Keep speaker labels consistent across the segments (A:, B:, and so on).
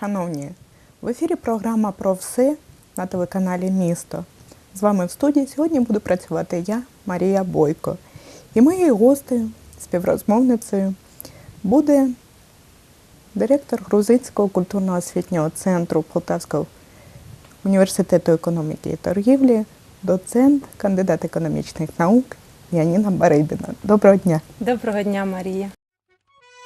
A: шановні! В ефірі програма про все на телеканалі Місто. З вами в студії сьогодні буду працювати я, Марія Бойко. І моєю гостею, співрозмовницею буде директор Грузинського культурно-освітнього центру Полтавського університету економіки і торгівлі, доцент, кандидат економічних наук Яніна Барибіна. Доброго дня!
B: Доброго дня, Марія.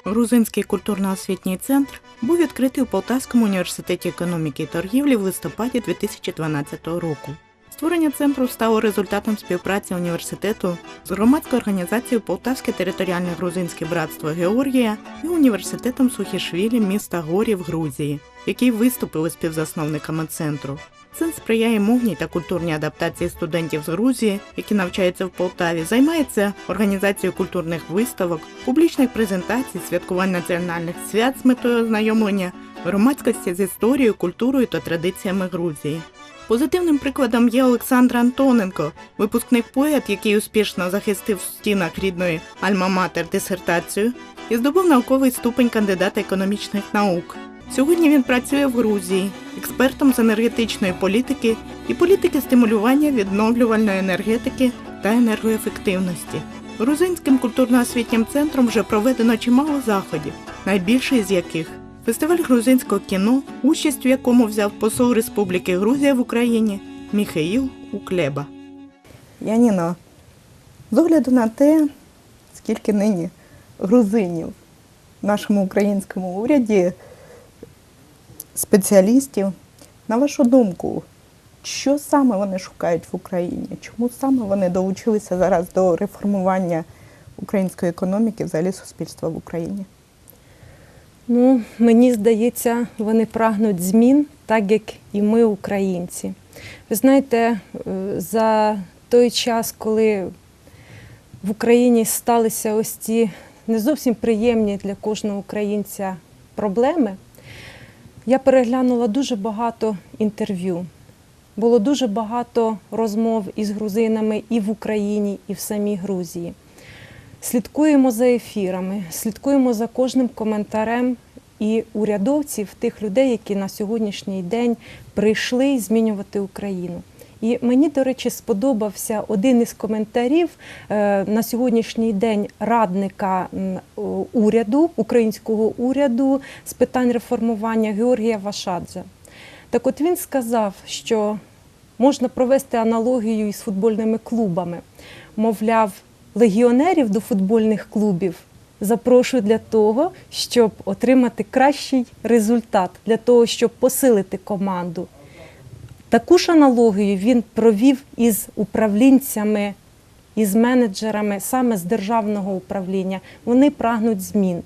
A: Грузинський культурно-освітній центр був відкритий у Полтавському університеті економіки і торгівлі в листопаді 2012 року. Створення центру стало результатом співпраці університету з громадською організацією Полтавське територіальне грузинське братство Георгія і університетом Сухішвілі міста Горі в Грузії, які виступили співзасновниками центру. Центр сприяє мовній та культурній адаптації студентів з Грузії, які навчаються в Полтаві, займається організацією культурних виставок, публічних презентацій, святкувань національних свят з метою ознайомлення громадськості з історією, культурою та традиціями Грузії. Позитивним прикладом є Олександр Антоненко, випускник поет, який успішно захистив в стінах рідної Альма-Матер дисертацію і здобув науковий ступень кандидата економічних наук. Сьогодні він працює в Грузії експертом з енергетичної політики і політики стимулювання відновлювальної енергетики та енергоефективності. Грузинським культурно-освітнім центром вже проведено чимало заходів, найбільший з яких фестиваль грузинського кіно, участь в якому взяв посол Республіки Грузія в Україні Міхаїл Уклеба. Яніно, з огляду на те, скільки нині грузинів в нашому українському уряді, спеціалістів, на вашу думку, що саме вони шукають в Україні? Чому саме вони долучилися зараз до реформування української економіки, взагалі суспільства в Україні?
B: Ну, мені здається, вони прагнуть змін, так як і ми, українці. Ви знаєте, е, за той час, коли в Україні сталися ось ці не зовсім приємні для кожного українця проблеми, я переглянула дуже багато інтерв'ю. Було дуже багато розмов із грузинами і в Україні, і в самій Грузії. Слідкуємо за ефірами, слідкуємо за кожним коментарем і урядовців, тих людей, які на сьогоднішній день прийшли змінювати Україну. І мені, до речі, сподобався один із коментарів е, на сьогоднішній день радника уряду, українського уряду з питань реформування Георгія Вашадзе. Так от він сказав, що можна провести аналогію із футбольними клубами. Мовляв, легіонерів до футбольних клубів запрошую для того, щоб отримати кращий результат, для того, щоб посилити команду. Таку ж аналогію він провів із управлінцями, із менеджерами саме з державного управління. Вони прагнуть змін.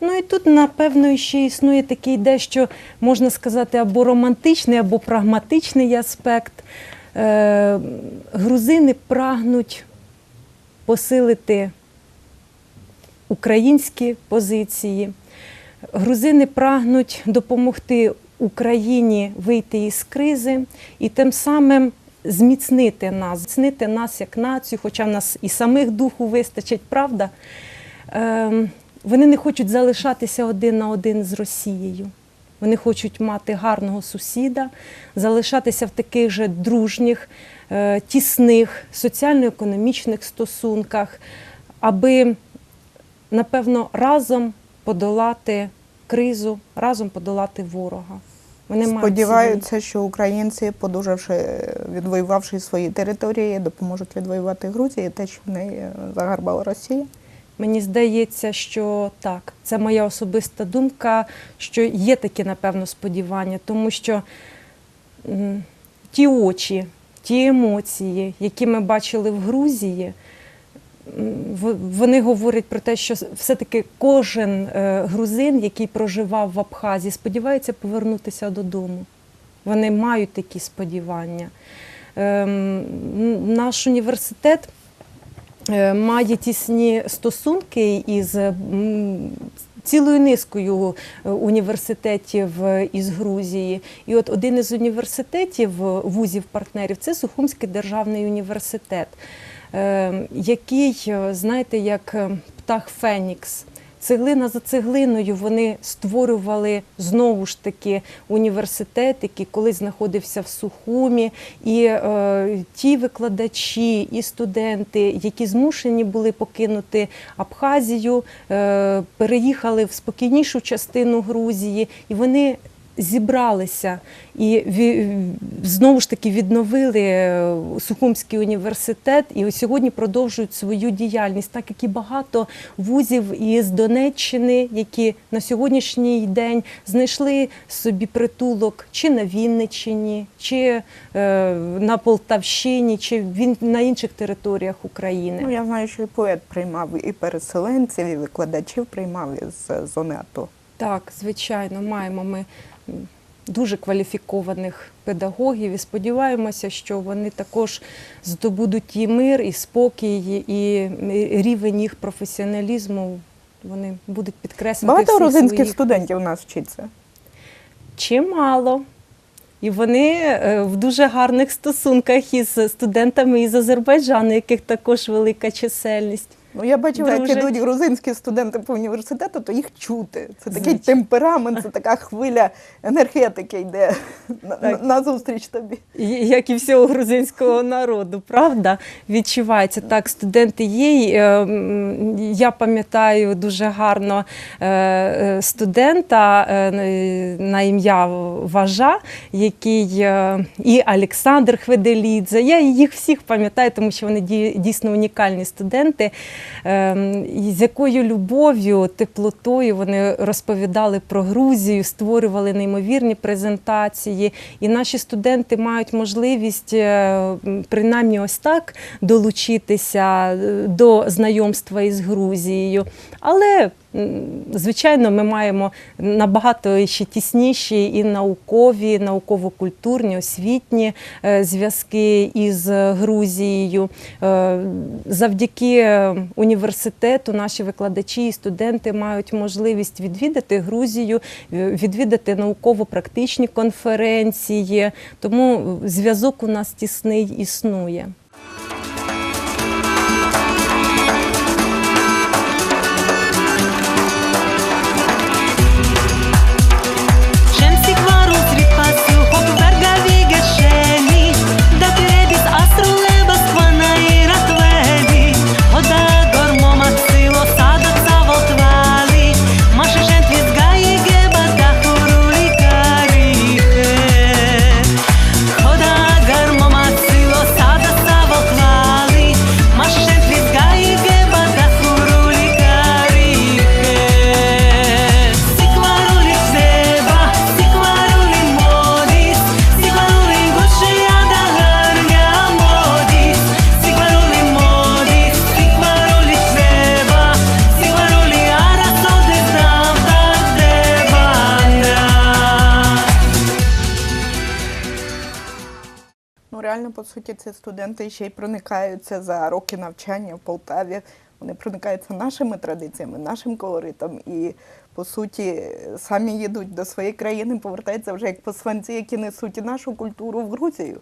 B: Ну і тут, напевно, ще існує такий дещо, можна сказати, або романтичний, або прагматичний аспект. Е, грузини прагнуть посилити українські позиції. Грузини прагнуть допомогти Україні вийти із кризи і тим самим зміцнити нас, зміцнити нас як націю, хоча в нас і самих духу вистачить, правда. Ем, Вони не хочуть залишатися один на один з Росією. Вони хочуть мати гарного сусіда, залишатися в таких же дружніх, е, тісних соціально-економічних стосунках, аби, напевно, разом подолати кризу, разом подолати ворога. Вони мають
A: Сподіваються, що українці, подужавши, відвоювавши свої території, допоможуть відвоювати Грузії, те, що в неї загарбала Росія.
B: Мені здається, що так, це моя особиста думка, що є такі, напевно, сподівання, тому що ті очі, ті емоції, які ми бачили в Грузії, вони говорять про те, що все-таки кожен е, грузин, який проживав в Абхазії, сподівається повернутися додому. Вони мають такі сподівання. Ем, Наш університет е, має тісні стосунки із цілою низкою е, університетів із Грузії. І от один із університетів е, вузів-партнерів це Сухумський державний університет, який, е, знаєте, як е, птах Фенікс. цеглина за цеглиною вони створювали знову ж таки університет, який колись знаходився в Сухумі, і е, ті викладачі і студенти, які змушені були покинути Абхазію, е, переїхали в спокійнішу частину Грузії, і вони зібралися і знову ж таки відновили е, Сухумський університет і сьогодні продовжують свою діяльність, так як і багато вузів із Донеччини, які на сьогоднішній день знайшли собі притулок чи на Вінниччині, чи е, на Полтавщині, чи на інших територіях України.
A: Ну, я знаю, що і поет приймав і переселенців, і викладачів приймав із зони АТО.
B: Так, звичайно, маємо ми дуже кваліфікованих педагогів і сподіваємося, що вони також здобудуть і мир, і спокій, і рівень їх професіоналізму. Вони будуть підкреслювати
A: Багато грузинських
B: своїх.
A: студентів у нас вчиться.
B: Чимало. І вони е, в дуже гарних стосунках із студентами із Азербайджану, яких також велика чисельність.
A: Ну, я бачила, як ідуть грузинські студенти по університету, то їх чути. Це такий
B: Звичайно.
A: темперамент, це така хвиля енергетики йде на, на зустріч тобі.
B: Як і всього грузинського народу, правда? Відчувається так, студенти є. Е, Я пам'ятаю дуже гарно е, е, студента на ім'я Важа, який і Олександр Хведелідзе. Я їх всіх пам'ятаю, тому що вони ді- дійсно унікальні студенти. Е, і з якою любов'ю, теплотою вони розповідали про Грузію, створювали неймовірні презентації. І наші студенти мають можливість е, принаймні ось так долучитися е, до знайомства із Грузією. Але Звичайно, ми маємо набагато ще тісніші і наукові, науково-культурні, освітні е, зв'язки із Грузією. Е, Завдяки університету наші викладачі і студенти мають можливість відвідати Грузію, е, відвідати науково-практичні конференції. Тому зв'язок у нас тісний існує.
A: Суті, ці студенти ще й проникаються за роки навчання в Полтаві. Вони проникаються нашими традиціями, нашим колоритом. І, по суті, самі їдуть до своєї країни, повертаються вже як посланці, які несуть нашу культуру в Грузію.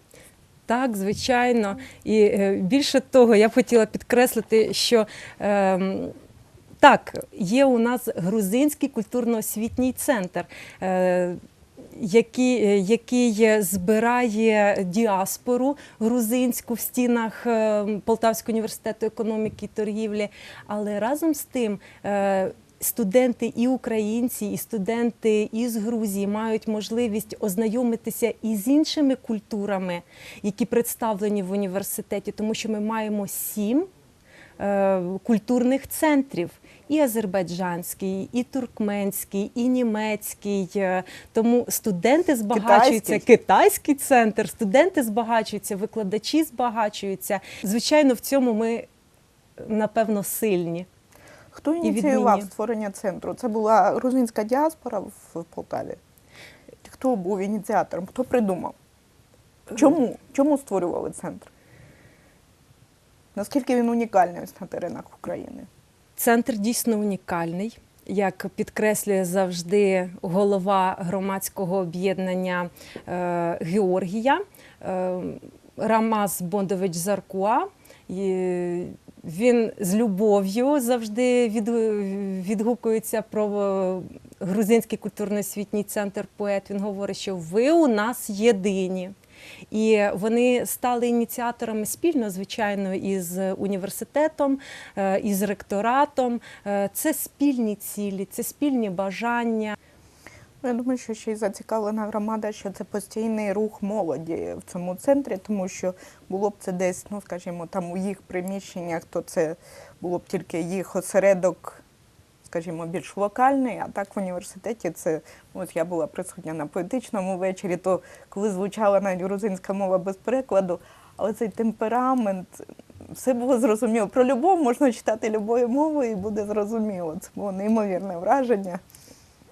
B: Так, звичайно. І е, більше того, я б хотіла підкреслити, що ем, так, є у нас грузинський культурно-освітній центр. Е, який, е, який збирає діаспору грузинську в стінах е, Полтавського університету економіки і торгівлі, але разом з тим е, студенти і українці, і студенти із Грузії мають можливість ознайомитися і з іншими культурами, які представлені в університеті, тому що ми маємо сім е, культурних центрів. І азербайджанський, і туркменський, і німецький. Е, Тому студенти збагачуються,
A: Китайський.
B: китайський центр, студенти збагачуються, викладачі збагачуються. Звичайно, в цьому ми напевно сильні.
A: Хто ініціював створення центру? Це була грузинська діаспора в Полтаві. Хто був ініціатором? Хто придумав? Чому? Чому створювали центр? Наскільки він унікальний ось на теренах України?
B: Центр дійсно унікальний. Як підкреслює завжди голова громадського об'єднання е, Георгія е, Рамаз Бондович Заркуа. Він з любов'ю завжди від, відгукується про е, грузинський культурно-освітній центр поет. Він говорить, що ви у нас єдині. І вони стали ініціаторами спільно, звичайно, із університетом, е, із ректоратом. Е, Це спільні цілі, це спільні бажання.
A: Я думаю, що ще й зацікавлена громада, що це постійний рух молоді в цьому центрі, тому що було б це десь, ну скажімо, там у їх приміщеннях, то це було б тільки їх осередок, скажімо, більш локальний. А так в університеті це от я була присутня на поетичному вечорі, то коли звучала навіть грузинська мова без перекладу, але цей темперамент. Все було зрозуміло. Про любов можна читати любою мовою і буде зрозуміло. Це було неймовірне враження.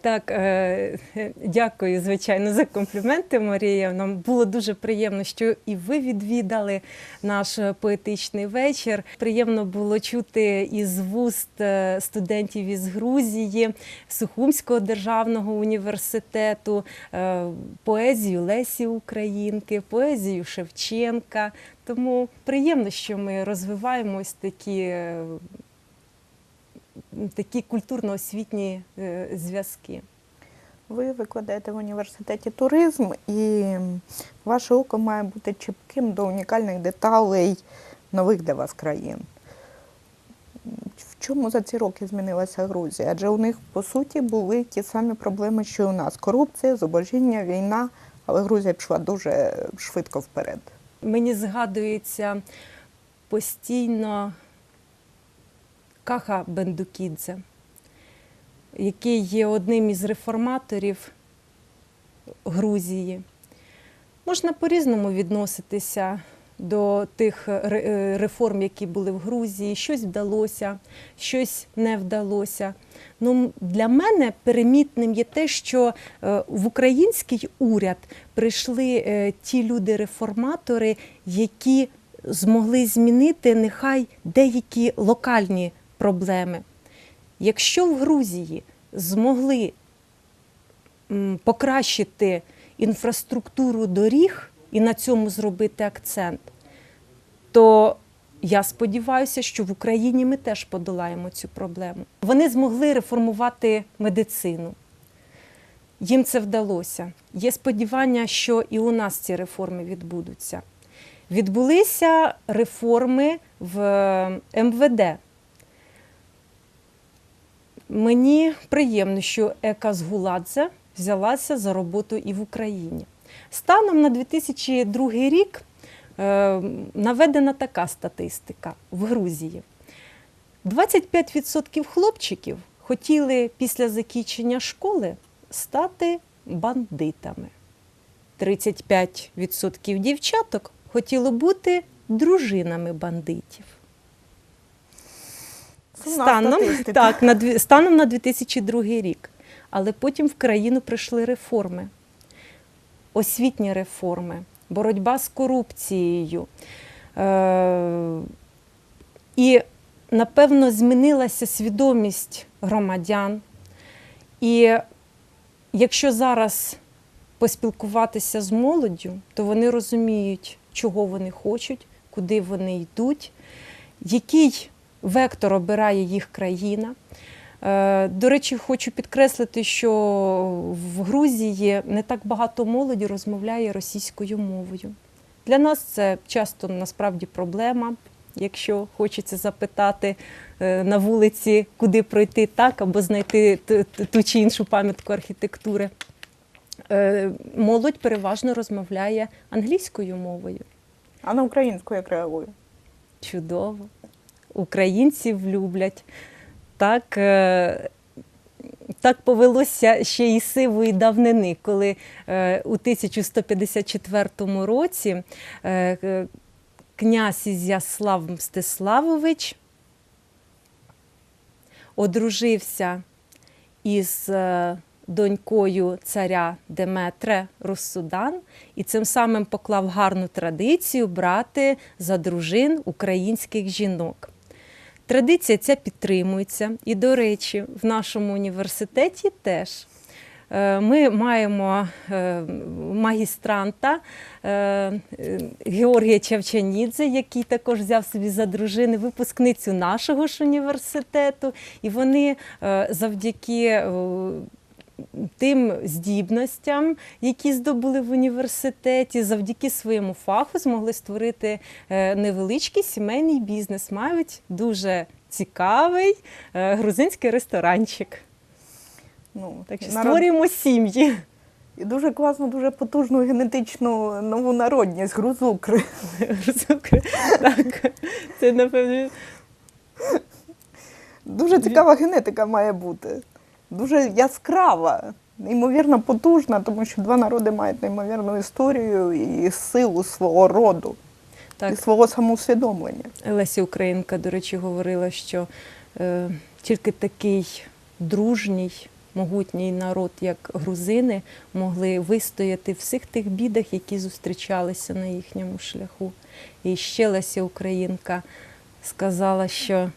B: Так, е, дякую, звичайно, за компліменти, Марія. Нам було дуже приємно, що і ви відвідали наш поетичний вечір. Приємно було чути із вуст е, студентів із Грузії, Сухумського державного університету, е, поезію Лесі Українки, поезію Шевченка. Тому приємно, що ми розвиваємось такі. Такі культурно-освітні е, зв'язки.
A: Ви викладаєте в університеті туризм, і ваше око має бути чіпким до унікальних деталей нових для вас країн. В чому за ці роки змінилася Грузія? Адже у них, по суті, були ті самі проблеми, що і у нас: корупція, зубожіння, війна, але Грузія пішла дуже швидко вперед.
B: Мені згадується постійно Каха Бендукідзе, який є одним із реформаторів Грузії. Можна по-різному відноситися до тих е, реформ, які були в Грузії. Щось вдалося, щось не вдалося. Ну, для мене перемітним є те, що е, в український уряд прийшли е, ті люди-реформатори, які змогли змінити нехай деякі локальні проблеми. Якщо в Грузії змогли покращити інфраструктуру доріг і на цьому зробити акцент, то я сподіваюся, що в Україні ми теж подолаємо цю проблему. Вони змогли реформувати медицину. Їм це вдалося. Є сподівання, що і у нас ці реформи відбудуться. Відбулися реформи в е, МВД. Мені приємно, що Ека Згуладзе взялася за роботу і в Україні. Станом на 2002 рік е, наведена така статистика в Грузії. 25% хлопчиків хотіли після закінчення школи стати бандитами. 35% дівчаток хотіло бути дружинами бандитів. Станом,
A: статистика.
B: так, на, станом на 2002 рік. Але потім в країну прийшли реформи, освітні реформи, боротьба з корупцією. Е- і, напевно, змінилася свідомість громадян. І якщо зараз поспілкуватися з молоддю, то вони розуміють, чого вони хочуть, куди вони йдуть, який вектор обирає їх країна. Е, До речі, хочу підкреслити, що в Грузії не так багато молоді розмовляє російською мовою. Для нас це часто насправді проблема. Якщо хочеться запитати е, на вулиці, куди пройти так, або знайти ту чи іншу пам'ятку архітектури. Е, Молодь переважно розмовляє англійською мовою.
A: А на українську як реагує?
B: Чудово. Українців люблять. Так, е, так повелося ще й сивої давнини, коли е, у 1154 році е, князь Ізяслав Мстиславович одружився із донькою царя Деметре Руссудан і цим самим поклав гарну традицію брати за дружин українських жінок. Традиція ця підтримується. І, до речі, в нашому університеті теж Е, Ми маємо е, магістранта е, Георгія Чавчанідзе, який також взяв собі за дружини випускницю нашого ж університету. І вони завдяки тим здібностям, які здобули в університеті, завдяки своєму фаху змогли створити е, невеличкий сімейний бізнес. Мають дуже цікавий е, грузинський ресторанчик.
A: Ну,
B: Так що
A: народ-
B: створюємо сім'ї.
A: І дуже класно, дуже потужну генетичну нову народність, грузукри.
B: Грузинський- Так, це напевно.
A: Дуже цікава генетика має бути. Дуже яскрава, неймовірно потужна, тому що два народи мають неймовірну історію і силу свого роду, і свого самоусвідомлення.
B: Леся Українка, до речі, говорила, що е, тільки такий дружній, могутній народ, як грузини, могли вистояти в всіх тих бідах, які зустрічалися на їхньому шляху. І ще Леся Українка сказала, що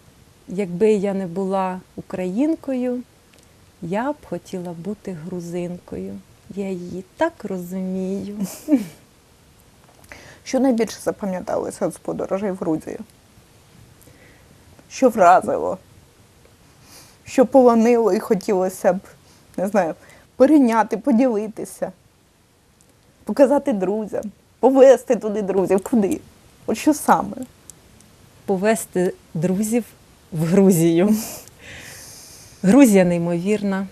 B: якби я не була українкою, я б хотіла бути грузинкою. Я її так розумію.
A: Що найбільше запам'яталося з подорожей в Грузію? Що вразило? Що полонило і хотілося б, не знаю, перейняти, поділитися, показати друзям, повезти туди друзів. Куди? От що саме?
B: повести друзів в Грузію. Грузія неймовірна,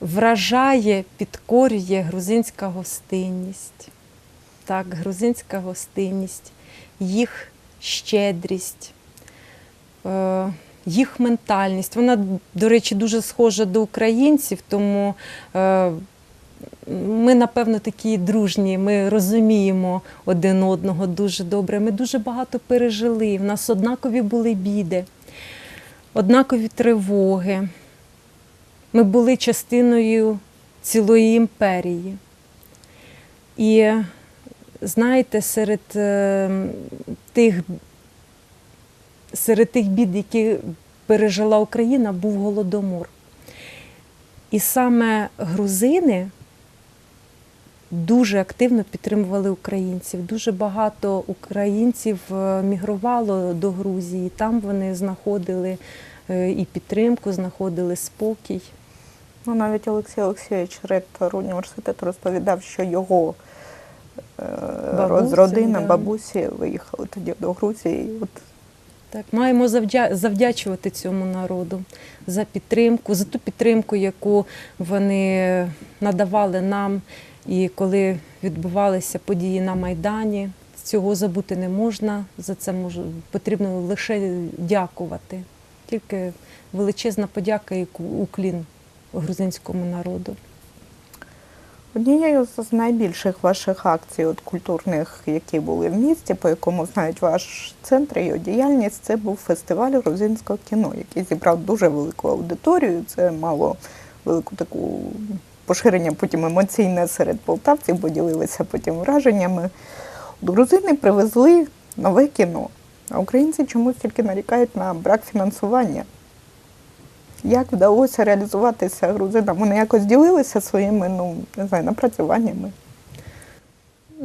B: вражає, підкорює грузинська гостинність. Так, грузинська гостинність, їх щедрість, е, їх ментальність. Вона, до речі, дуже схожа до українців, тому е, ми, напевно, такі дружні, ми розуміємо один одного дуже добре. Ми дуже багато пережили. В нас однакові були біди, однакові тривоги. Ми були частиною цілої імперії. І знаєте, серед е, тих, серед тих бід, які пережила Україна, був голодомор. І саме грузини дуже активно підтримували українців. Дуже багато українців е, мігрувало до Грузії. Там вони знаходили е, і підтримку, знаходили спокій.
A: Ну, навіть Олексій Олексійович, ректор університету, розповідав, що його е,
B: Бабусі,
A: з родини,
B: да.
A: бабусі виїхали тоді до Грузії. От
B: Так, маємо завдя- завдячувати цьому народу за підтримку, за ту підтримку, яку вони надавали нам. І коли відбувалися події на Майдані, цього забути не можна. За це мож... потрібно лише дякувати. Тільки величезна подяка і уклін грузинському народу.
A: Однією з найбільших ваших акцій, от культурних, які були в місті, по якому знають ваш центр і його діяльність, це був фестиваль грузинського кіно, який зібрав дуже велику аудиторію. Це мало велику таку поширення потім емоційне серед полтавців, бо ділилися потім враженнями. Грузини привезли нове кіно, а українці чомусь тільки нарікають на брак фінансування. Як вдалося реалізуватися грузинам? Вони якось ділилися своїми ну, не знаю, напрацюваннями.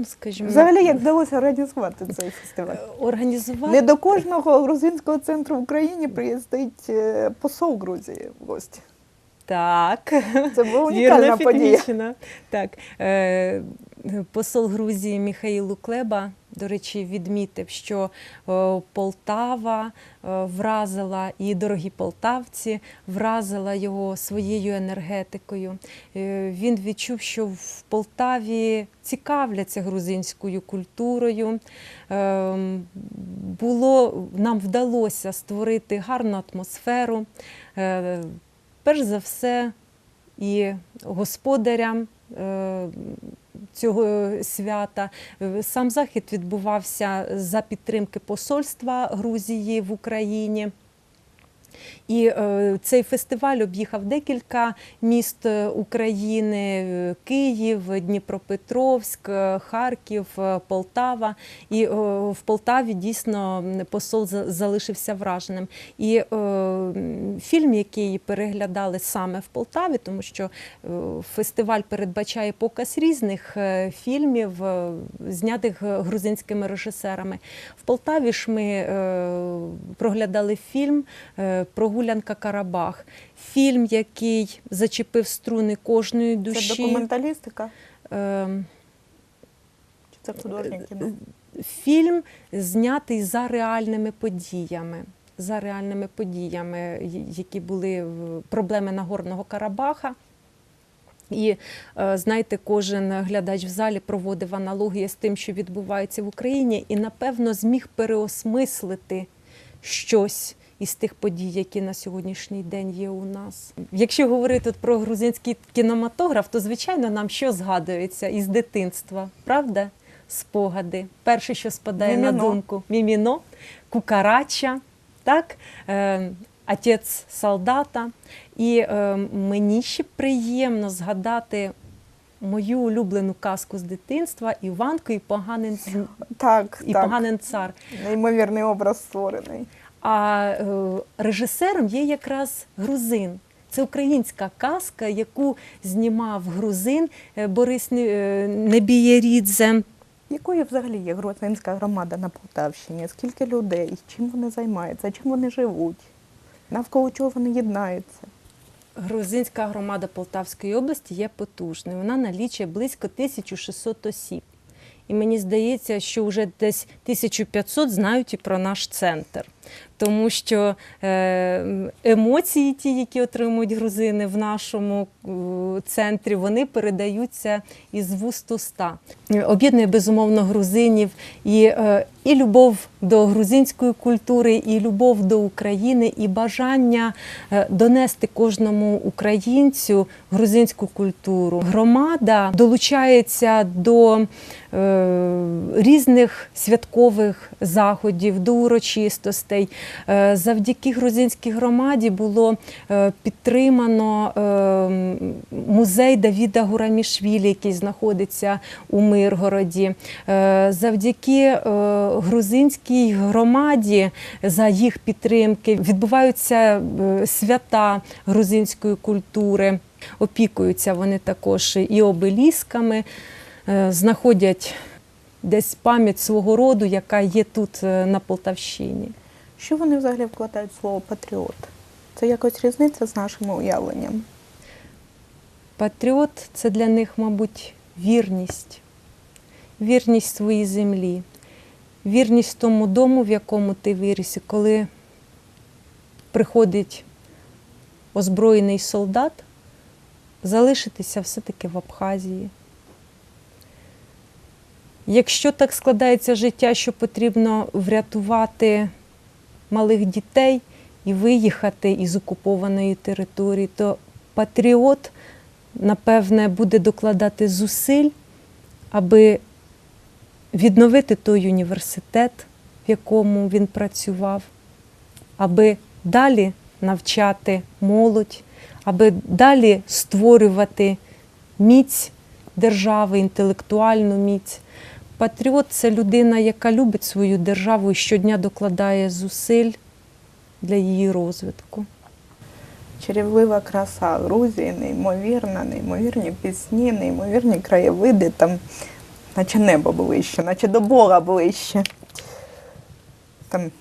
B: Скажімо,
A: Взагалі, як вдалося організувати цей фестиваль?
B: організувати
A: Не до кожного грузинського центру в Україні приїздить е, посол Грузії в гості.
B: так.
A: Це була унікальна подія.
B: Так, е, посол Грузії Міхаїл Клеба, до речі, відмітив, що е, Полтава е, вразила і дорогі полтавці вразила його своєю енергетикою. Е, Він відчув, що в Полтаві цікавляться грузинською культурою. Було, нам вдалося створити гарну атмосферу. Перш за все, і господарям цього свята. Е, Сам захід відбувався за підтримки посольства Грузії в Україні. І е, цей фестиваль об'їхав декілька міст е, України: е, Київ, Дніпропетровськ, Харків, Полтава. І в Полтаві дійсно посол залишився враженим. І фільм, який переглядали саме в Полтаві, тому що фестиваль передбачає показ різних фільмів, знятих грузинськими режисерами. В Полтаві ж ми проглядали фільм е, Прогулянка Карабах. Фільм, який зачепив струни кожної
A: Це
B: душі.
A: документалістика
B: Ем,
A: чи це художнє кіно?
B: Фільм знятий за реальними подіями. За реальними подіями, які були проблеми Нагорного Карабаха. І е, знаєте, кожен глядач в залі проводив аналогії з тим, що відбувається в Україні, і напевно зміг переосмислити щось із тих подій, які на сьогоднішній день є у нас. Якщо говорити про грузинський кінематограф, то звичайно нам що згадується із дитинства, правда? Спогади. Перше, що спадає на думку, міміно, кукарача, так? Е, Отець солдата. І е, мені ще приємно згадати мою улюблену казку з дитинства Іванко і поганин,
A: Так,
B: і
A: так.
B: поганин цар.
A: Неймовірний образ створений.
B: А е, режисером є якраз грузин. Це українська казка, яку знімав грузин е, Борис е, Небієрідзе.
A: Якою взагалі є грузинська громада на Полтавщині? Скільки людей? Чим вони займаються? Чим вони живуть? Навколо чого вони єднаються?
B: Грузинська громада Полтавської області є потужною. Вона налічує близько 1600 осіб. І мені здається, що вже десь 1500 знають і про наш центр. Тому що е, емоції, ті, які отримують грузини в нашому е, центрі, вони передаються із вуст у ста. Об'єднує безумовно грузинів і, е, і любов до грузинської культури, і любов до України, і бажання донести кожному українцю грузинську культуру. Громада долучається до різних святкових заходів, до урочистостей. Е, Завдяки грузинській громаді було е, підтримано е, музей Давіда Гурамішвілі, який знаходиться у Миргороді. Завдяки грузинській громаді за їх підтримки відбуваються свята грузинської культури. Опікуються вони також і обелісками, знаходять десь пам'ять свого роду, яка є тут на Полтавщині.
A: Що вони взагалі вкладають в слово патріот? Це якось різниця з нашим уявленням.
B: Патріот це для них, мабуть, вірність, вірність своїй землі, вірність тому дому, в якому ти виріс. Коли приходить озброєний солдат, залишитися все-таки в Абхазії. Якщо так складається життя, що потрібно врятувати малих дітей і виїхати із окупованої території, то патріот, напевне, буде докладати зусиль, аби відновити той університет, в якому він працював, аби далі навчати молодь, аби далі створювати міць держави, інтелектуальну міць. Патріот це людина, яка любить свою державу і щодня докладає зусиль для її розвитку.
A: Чарівлива краса Грузії, неймовірна, неймовірні пісні, неймовірні краєвиди, там, наче небо ближче, наче до Бога ближче. Там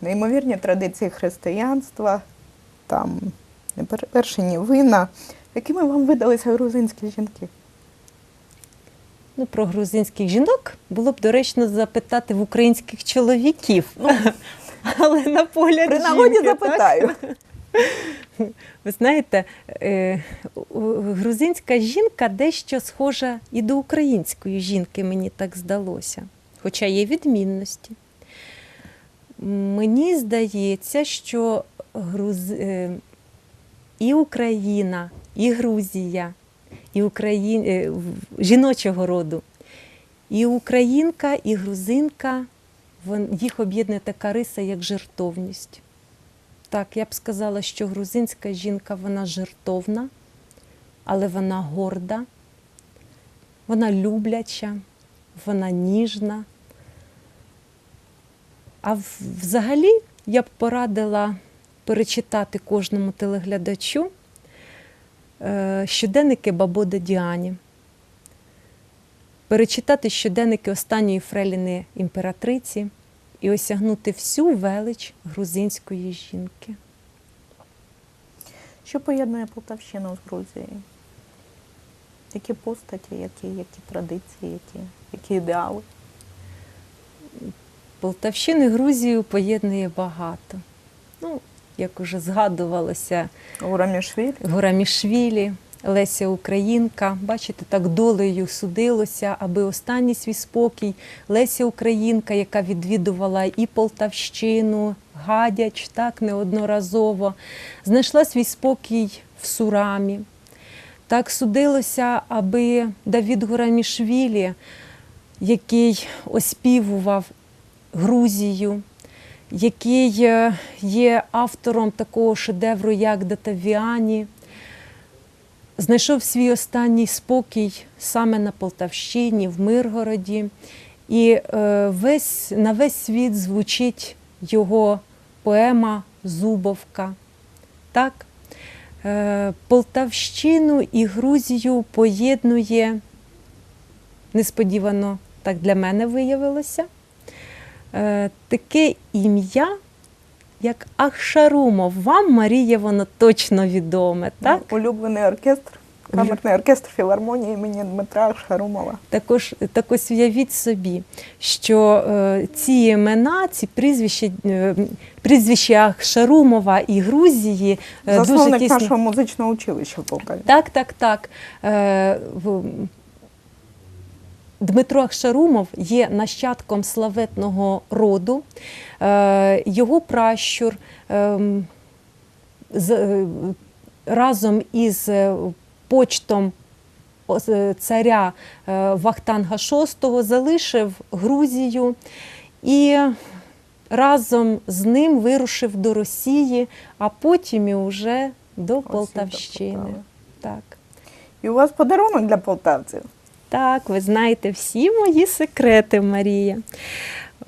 A: неймовірні традиції християнства, там неперевершені вина. Якими вам видалися грузинські жінки?
B: Ну, про грузинських жінок було б доречно запитати в українських чоловіків. Але на погляд
A: При нагоді
B: жінки, так?
A: запитаю.
B: Ви знаєте, е, грузинська жінка дещо схожа і до української жінки, мені так здалося, хоча є відмінності. Мені здається, що груз... е, і Україна, і Грузія, і Україн... е, жіночого роду, і українка, і грузинка, їх об'єднує така риса, як жертовність. так, я б сказала, що грузинська жінка вона жертовна, але вона горда, вона любляча, вона ніжна. А взагалі я б порадила перечитати кожному телеглядачу щоденники Бабода Діані, перечитати щоденники останньої фреліни імператриці і осягнути всю велич грузинської жінки.
A: Що поєднує Полтавщину з Грузією? Які постаті, які, які традиції, які, які ідеали?
B: Полтавщину і Грузію поєднує багато. Ну, як уже згадувалося,
A: Урамішвілі?
B: Горамішвілі, Леся Українка. Бачите, так долею судилося, аби останній свій спокій. Леся Українка, яка відвідувала і Полтавщину, Гадяч, так неодноразово, знайшла свій спокій в Сурамі. Так судилося, аби Давід Горамішвілі, який оспівував Грузію, який е, є автором такого шедевру, як Датавіані, знайшов свій останній спокій саме на Полтавщині, в Миргороді. І е, весь, на весь світ звучить його поема Зубовка. Так? Е, Полтавщину і Грузію поєднує несподівано так для мене виявилося. Е, Таке ім'я, як Ахшарумов. Вам, Марія, воно точно відоме, так?
A: Ну, улюблений оркестр, камерний оркестр філармонії імені Дмитра Шарумова.
B: Також так ось уявіть собі, що е, ці імена, ці прізвища, е, прізвища Ахшарумова і Грузії е, дуже
A: Засновник
B: тісно.
A: нашого музичного училища в.
B: Так, так, так. Е, в- Дмитро Ахшарумов є нащадком славетного роду. Е, Його пращур ем, е, разом із е, почтом царя Вахтанга VI залишив Грузію і разом з ним вирушив до Росії, а потім і вже до Полтавщини. Так.
A: І у вас подарунок для полтавців.
B: Так, ви знаєте всі мої секрети, Марія.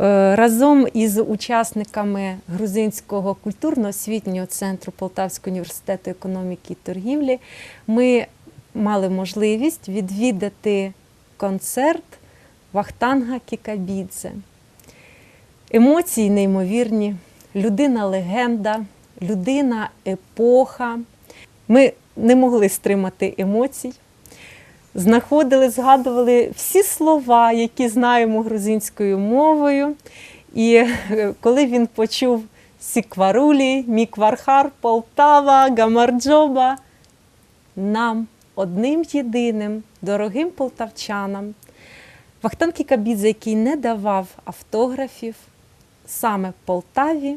B: Е, Разом із учасниками Грузинського культурно-освітнього центру Полтавського університету економіки і торгівлі ми мали можливість відвідати концерт Вахтанга Кікабідзе. Емоції неймовірні, людина легенда, людина епоха. Ми не могли стримати емоцій знаходили, згадували всі слова, які знаємо грузинською мовою. І е, коли він почув Сікварулі, Міквархар, Полтава, Гамарджоба, нам одним єдиним, дорогим полтавчанам, Вахтан Кікабідзе, який не давав автографів саме Полтаві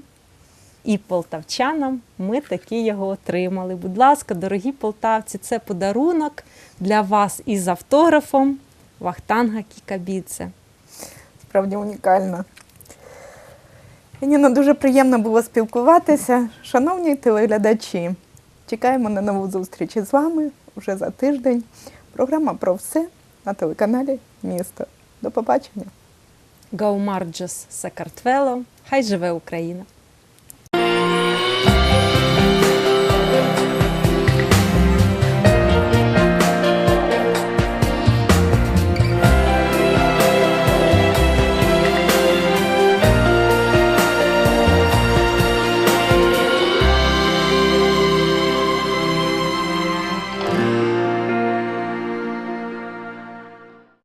B: і полтавчанам, ми таки його отримали. Будь ласка, дорогі полтавці, це подарунок для вас із автографом Вахтанга Кікабідзе.
A: Справді унікально. Ніна, дуже приємно було спілкуватися. Шановні телеглядачі, чекаємо на нову зустріч із вами вже за тиждень. Програма про все на телеканалі Місто. До побачення.
B: Гаумарджос Сакартвело. Хай живе Україна!